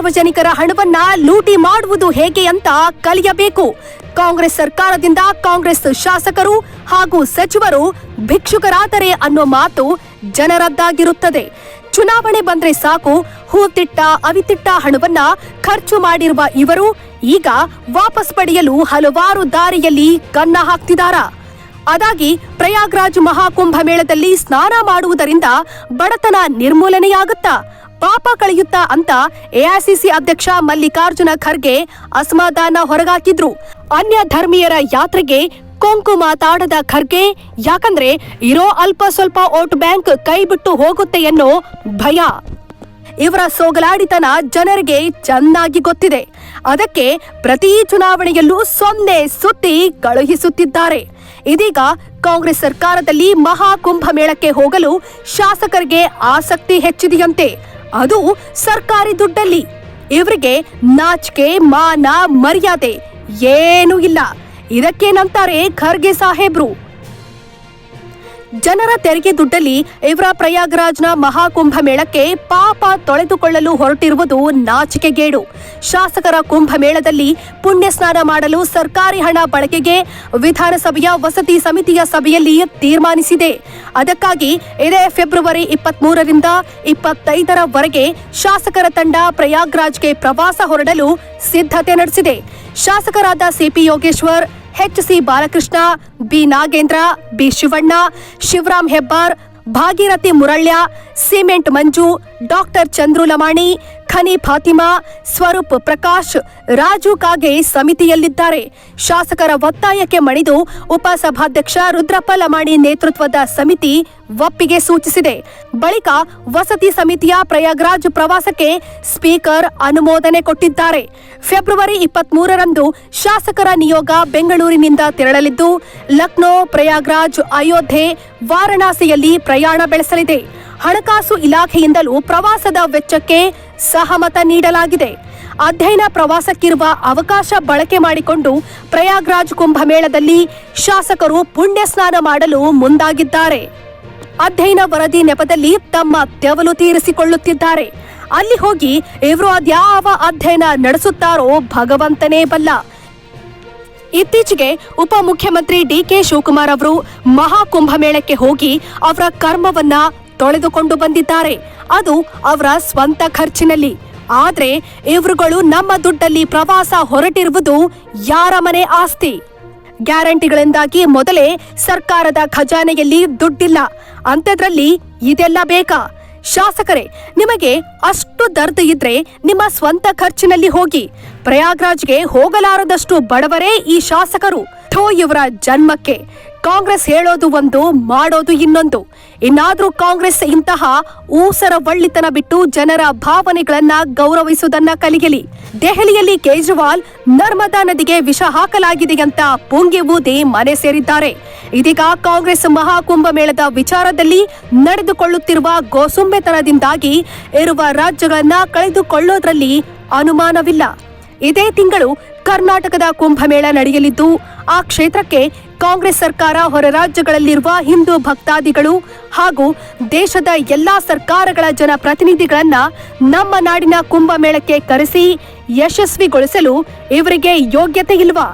ಸಾರ್ವಜನಿಕರ ಹಣವನ್ನ ಲೂಟಿ ಮಾಡುವುದು ಹೇಗೆ ಅಂತ ಕಲಿಯಬೇಕು. ಕಾಂಗ್ರೆಸ್ ಸರ್ಕಾರದಿಂದ ಕಾಂಗ್ರೆಸ್ ಶಾಸಕರು ಹಾಗೂ ಸಚಿವರು ಭಿಕ್ಷುಕರಾದರೆ ಅನ್ನೋ ಮಾತು ಜನರದ್ದಾಗಿರುತ್ತದೆ. ಚುನಾವಣೆ ಬಂದ್ರೆ ಸಾಕು, ಹೂತಿಟ್ಟ, ಅವಿತಿಟ್ಟ ಹಣವನ್ನ ಖರ್ಚು ಮಾಡಿರುವ ಇವರು ಈಗ ವಾಪಸ್ ಪಡೆಯಲು ಹಲವಾರು ದಾರಿಯಲ್ಲಿ ಕನ್ನ ಹಾಕ್ತಿದಾರಾ. ಅದಾಗಿ ಪ್ರಯಾಗ್ರಾಜ್ ಮಹಾಕುಂಭ ಮೇಳದಲ್ಲಿ ಸ್ನಾನ ಮಾಡುವುದರಿಂದ ಬಡತನ ನಿರ್ಮೂಲನೆಯಾಗುತ್ತಾ ಪಾಪ ಕಳೆಯುತ್ತಾ ಅಂತ ಎಐಸಿಸಿ ಅಧ್ಯಕ್ಷ ಮಲ್ಲಿಕಾರ್ಜುನ ಖರ್ಗೆ ಅಸಮಾಧಾನ ಹೊರಗಾಕಿದ್ರು. ಅನ್ಯ ಧರ್ಮೀಯರ ಯಾತ್ರೆಗೆ ಕೊಂಕು ಮಾತಾಡದ ಖರ್ಗೆ, ಯಾಕಂದ್ರೆ ಇರೋ ಅಲ್ಪ ಸ್ವಲ್ಪ ವೋಟ್ ಬ್ಯಾಂಕ್ ಕೈ ಬಿಟ್ಟು ಹೋಗುತ್ತೆ ಎನ್ನೋ ಭಯ. ಇವರ ಸೋಗಲಾಡಿತನ ಜನರಿಗೆ ಚೆನ್ನಾಗಿ ಗೊತ್ತಿದೆ. ಅದಕ್ಕೆ ಪ್ರತಿ ಚುನಾವಣೆಯಲ್ಲೂ ಸೊನ್ನೆ ಸುತ್ತಿ ಕಳುಹಿಸುತ್ತಿದ್ದಾರೆ. ಇದೀಗ ಕಾಂಗ್ರೆಸ್ ಸರ್ಕಾರದಲ್ಲಿ ಮಹಾಕುಂಭ ಮೇಳಕ್ಕೆ ಹೋಗಲು ಶಾಸಕರಿಗೆ ಆಸಕ್ತಿ ಹೆಚ್ಚಿದೆಯಂತೆ. ಅದು ಸರ್ಕಾರಿ ದುಡ್ಡಲ್ಲಿ. ಇವರಿಗೆ ನಾಚಿಕೆ ಮಾನ ಮರ್ಯಾದೆ ಏನೂ ಇಲ್ಲ. ಇದಕ್ಕೇನಂತಾರೆ ಖರ್ಗೆ ಸಾಹೇಬ್ರು. ಜನರ ತೆರಿಗೆ ದುಡ್ಡಲ್ಲಿ ಇವರ ಪ್ರಯಾಗ್ರಾಜ್ನ ಮಹಾಕುಂಭ ಮೇಳಕ್ಕೆ ಪಾಪ ತೊಳೆದುಕೊಳ್ಳಲು ಹೊರಟಿರುವುದು ನಾಚಿಕೆಗೇಡು. ಶಾಸಕರ ಕುಂಭಮೇಳದಲ್ಲಿ ಪುಣ್ಯ ಸ್ನಾನ ಮಾಡಲು ಸರ್ಕಾರಿ ಹಣ ಬಳಕೆಗೆ ವಿಧಾನಸಭೆಯ ವಸತಿ ಸಮಿತಿಯ ಸಭೆಯಲ್ಲಿ ತೀರ್ಮಾನಿಸಿದೆ. ಅದಕ್ಕಾಗಿ ಇದೇ ಫೆಬ್ರವರಿ ಇಪ್ಪತ್ಮೂರರಿಂದ ಇಪ್ಪತ್ತೈದರವರೆಗೆ ಶಾಸಕರ ತಂಡ ಪ್ರಯಾಗ್ರಾಜ್ಗೆ ಪ್ರವಾಸ ಹೊರಡಲು ಸಿದ್ಧತೆ ನಡೆಸಿದೆ. ಶಾಸಕರಾದ CP Yogeshwar H C Balakrishna, B. Nagendra, B. Shivanna, Shivaram Hebbar, Bhagirathi Muralya, cement Manju, doctor Chandru Lamani ಖನಿ Fatima, Swaroop Prakash, Raju Kage ಸಮಿತಿಯಲ್ಲಿದ್ದಾರೆ. ಶಾಸಕರ ಒತ್ತಾಯಕ್ಕೆ ಮಣಿದು ಉಪಸಭಾಧ್ಯಕ್ಷ ರುದ್ರಪ್ಪ ಲಮಾಣಿ ನೇತೃತ್ವದ ಸಮಿತಿ ಒಪ್ಪಿಗೆ ಸೂಚಿಸಿದೆ. ಬಳಿಕ ವಸತಿ ಸಮಿತಿಯ ಪ್ರಯಾಗ್ರಾಜ್ ಪ್ರವಾಸಕ್ಕೆ ಸ್ಪೀಕರ್ ಅನುಮೋದನೆ ಕೊಟ್ಟಿದ್ದಾರೆ. ಫೆಬ್ರವರಿ ಇಪ್ಪತ್ಮೂರರಂದು ಶಾಸಕರ ನಿಯೋಗ ಬೆಂಗಳೂರಿನಿಂದ ತೆರಳಲಿದ್ದು, ಲಕ್ನೋ ಪ್ರಯಾಗ್ರಾಜ್ ಅಯೋಧ್ಯೆ, ವಾರಣಾಸಿಯಲ್ಲಿ ಪ್ರಯಾಣ ಬೆಳೆಸಲಿದೆ. ಹಣಕಾಸು ಇಲಾಖೆಯಿಂದಲೂ ಪ್ರವಾಸದ ವೆಚ್ಚಕ್ಕೆ ಸಹಮತ ನೀಡಲಾಗಿದೆ. ಅಧ್ಯಯನ ಪ್ರವಾಸಕ್ಕಿರುವ ಅವಕಾಶ ಬಳಕೆ ಮಾಡಿಕೊಂಡು ಪ್ರಯಾಗ್ರಾಜ್ ಕುಂಭಮೇಳದಲ್ಲಿ ಶಾಸಕರು ಪುಣ್ಯ ಸ್ನಾನ ಮಾಡಲು ಮುಂದಾಗಿದ್ದಾರೆ. ಅಧ್ಯಯನ ವರದಿ ನೆಪದಲ್ಲಿ ತಮ್ಮ ತೆವಲು ತೀರಿಸಿಕೊಳ್ಳುತ್ತಿದ್ದಾರೆ. ಅಲ್ಲಿ ಹೋಗಿ ಇವರು ಅದ್ಯಾವ ಅಧ್ಯಯನ ನಡೆಸುತ್ತಾರೋ ಭಗವಂತನೇ ಬಲ್ಲ. ಇತ್ತೀಚೆಗೆ ಉಪಮುಖ್ಯಮಂತ್ರಿ ಡಿಕೆ ಶಿವಕುಮಾರ್ ಅವರು ಮಹಾಕುಂಭಮೇಳಕ್ಕೆ ಹೋಗಿ ಅವರ ಕರ್ಮವನ್ನ ತೊಳೆದುಕೊಂಡು ಬಂದಿದ್ದಾರೆ. ಅದು ಅವರ ಸ್ವಂತ ಖರ್ಚಿನಲ್ಲಿ. ಆದ್ರೆ ಇವರುಗಳು ನಮ್ಮ ದುಡ್ಡಲ್ಲಿ ಪ್ರವಾಸ ಹೊರಟಿರುವುದು ಯಾರ ಮನೆ ಆಸ್ತಿ? ಗ್ಯಾರಂಟಿಗಳಿಂದಾಗಿ ಮೊದಲೇ ಸರ್ಕಾರದ ಖಜಾನೆಯಲ್ಲಿ ದುಡ್ಡಿಲ್ಲ. ಅಂಥದ್ರಲ್ಲಿ ಇದೆಲ್ಲ ಬೇಕಾ? ಶಾಸಕರೇ, ನಿಮಗೆ ಅಷ್ಟು ದರ್ದ ಇದ್ರೆ ನಿಮ್ಮ ಸ್ವಂತ ಖರ್ಚಿನಲ್ಲಿ ಹೋಗಿ. ಪ್ರಯಾಗ್ರಾಜ್ಗೆ ಹೋಗಲಾರದಷ್ಟು ಬಡವರೇ ಈ ಶಾಸಕರು. ಥೋ ಇವರ ಜನ್ಮಕ್ಕೆ. ಕಾಂಗ್ರೆಸ್ ಹೇಳೋದು ಒಂದು, ಮಾಡೋದು ಇನ್ನೊಂದು. ಇನ್ನಾದ್ರೂ ಕಾಂಗ್ರೆಸ್ ಇಂತಹ ಊಸರ ಬಳ್ಳಿತನ ಬಿಟ್ಟು ಜನರ ಭಾವನೆಗಳನ್ನ ಗೌರವಿಸುವುದನ್ನ ಕಲಿಯಲಿ. ದೆಹಲಿಯಲ್ಲಿ ಕೇಜ್ರಿವಾಲ್ ನರ್ಮದಾ ನದಿಗೆ ವಿಷ ಹಾಕಲಾಗಿದೆ ಅಂತ ಪುಂಗಿ ಬೂದಿ ಮನೆ ಸೇರಿದ್ದಾರೆ. ಇದೀಗ ಕಾಂಗ್ರೆಸ್ ಮಹಾಕುಂಭ ಮೇಳದ ವಿಚಾರದಲ್ಲಿ ನಡೆದುಕೊಳ್ಳುತ್ತಿರುವ ಗೋಸುಂಬೆತನದಿಂದಾಗಿ ಇರುವ ರಾಜ್ಯಗಳನ್ನ ಕಳೆದುಕೊಳ್ಳೋದ್ರಲ್ಲಿ ಅನುಮಾನವಿಲ್ಲ. ಇದೇ ತಿಂಗಳು ಕರ್ನಾಟಕದ ಕುಂಭಮೇಳ ನಡೆಯಲಿದ್ದು, ಆ ಕ್ಷೇತ್ರಕ್ಕೆ ಕಾಂಗ್ರೆಸ್ ಸರ್ಕಾರ ಹೊರ ರಾಜ್ಯಗಳಲ್ಲಿರುವ ಹಿಂದೂ ಭಕ್ತಾದಿಗಳು ಹಾಗೂ ದೇಶದ ಎಲ್ಲಾ ಸರ್ಕಾರಗಳ ಜನಪ್ರತಿನಿಧಿಗಳನ್ನ ನಮ್ಮ ನಾಡಿನ ಕುಂಭಮೇಳಕ್ಕೆ ಕರೆಸಿ ಯಶಸ್ವಿಗೊಳಿಸಲು ಇವರಿಗೆ ಯೋಗ್ಯತೆ ಇಲ್ವಾ?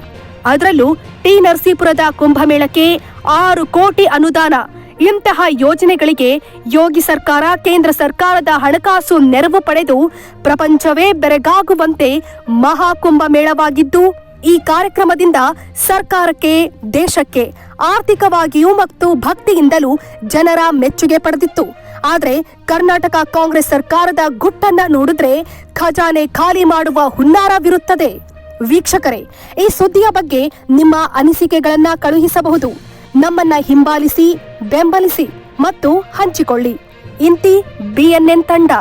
ಅದರಲ್ಲೂ ಟಿ ನರಸೀಪುರದ ಕುಂಭಮೇಳಕ್ಕೆ ಆರು ಕೋಟಿ ಅನುದಾನ. ಇಂತಹ ಯೋಜನೆಗಳಿಗೆ ಯೋಗಿ ಸರ್ಕಾರ, ಕೇಂದ್ರ ಸರ್ಕಾರದ ಹಣಕಾಸು ನೆರವು ಪಡೆದು ಪ್ರಪಂಚವೇ ಬೆರಗಾಗುವಂತೆ ಮಹಾಕುಂಭ ಮೇಳವಾಗಿದ್ದು ಈ ಕಾರ್ಯಕ್ರಮದಿಂದ ಸರ್ಕಾರಕ್ಕೆ, ದೇಶಕ್ಕೆ ಆರ್ಥಿಕವಾಗಿಯೂ ಮತ್ತು ಭಕ್ತಿಯಿಂದಲೂ ಜನರ ಮೆಚ್ಚುಗೆ ಪಡೆದಿತ್ತು. ಆದರೆ ಕರ್ನಾಟಕ ಕಾಂಗ್ರೆಸ್ ಸರ್ಕಾರದ ಗುಟ್ಟನ್ನ ನೋಡಿದ್ರೆ ಖಜಾನೆ ಖಾಲಿ ಮಾಡುವ ಹುನ್ನಾರವಿರುತ್ತದೆ ವೀಕ್ಷಕರೇ, ಈ ಸುದ್ದಿಯ ಬಗ್ಗೆ ನಿಮ್ಮ ಅನಿಸಿಕೆಗಳನ್ನ ಕಳುಹಿಸಬಹುದು. ನಮ್ಮನ್ನ ಹಿಂಬಾಲಿಸಿ, ಬೆಂಬಲಿಸಿ ಮತ್ತು ಹಂಚಿಕೊಳ್ಳಿ. ಇಂತಿ ಬಿಎನ್ಎನ್ ತಂಡ.